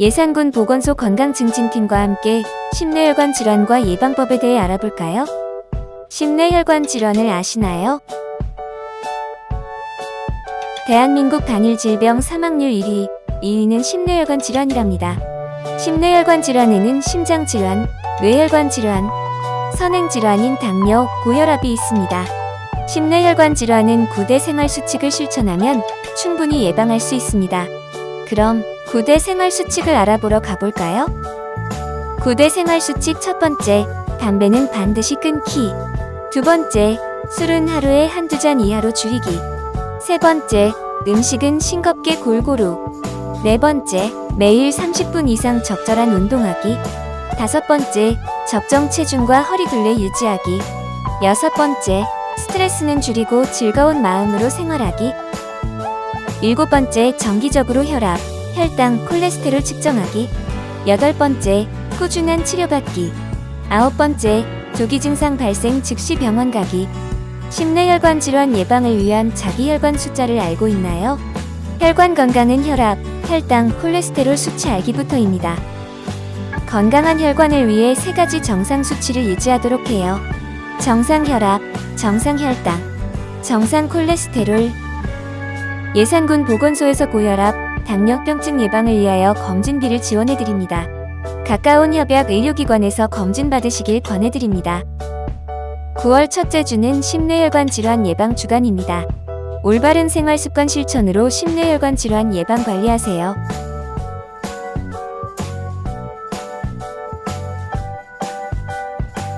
예산군 보건소 건강증진팀과 함께 심뇌혈관 질환과 예방법에 대해 알아볼까요? 심뇌혈관 질환을 아시나요? 대한민국 단일 질병 사망률 1위, 2위는 심뇌혈관 질환이랍니다. 심뇌혈관 질환에는 심장 질환, 뇌혈관 질환, 선행 질환인 당뇨, 고혈압이 있습니다. 심뇌혈관 질환은 9대 생활 수칙을 실천하면 충분히 예방할 수 있습니다. 그럼 9대 생활 수칙을 알아보러 가볼까요? 9대 생활 수칙 첫 번째, 담배는 반드시 끊기. 두 번째, 술은 하루에 한두 잔 이하로 줄이기. 세 번째, 음식은 싱겁게 골고루. 네 번째, 매일 30분 이상 적절한 운동하기. 다섯 번째, 적정 체중과 허리 둘레 유지하기. 여섯 번째, 스트레스는 줄이고 즐거운 마음으로 생활하기. 일곱 번째, 정기적으로 혈압, 혈당, 콜레스테롤 측정하기. 여덟 번째, 꾸준한 치료받기. 아홉 번째, 조기 증상 발생 즉시 병원 가기. 심뇌혈관 질환 예방을 위한 자기혈관 숫자를 알고 있나요? 혈관 건강은 혈압, 혈당, 콜레스테롤 수치 알기부터입니다. 건강한 혈관을 위해 세 가지 정상 수치를 유지하도록 해요. 정상 혈압, 정상 혈당, 정상 콜레스테롤. 예산군 보건소에서 고혈압, 당뇨병증 예방을 위하여 검진비를 지원해 드립니다. 가까운 협약 의료기관에서 검진 받으시길 권해드립니다. 9월 첫째 주는 심뇌혈관 질환 예방 주간입니다. 올바른 생활 습관 실천으로 심뇌혈관 질환 예방 관리하세요.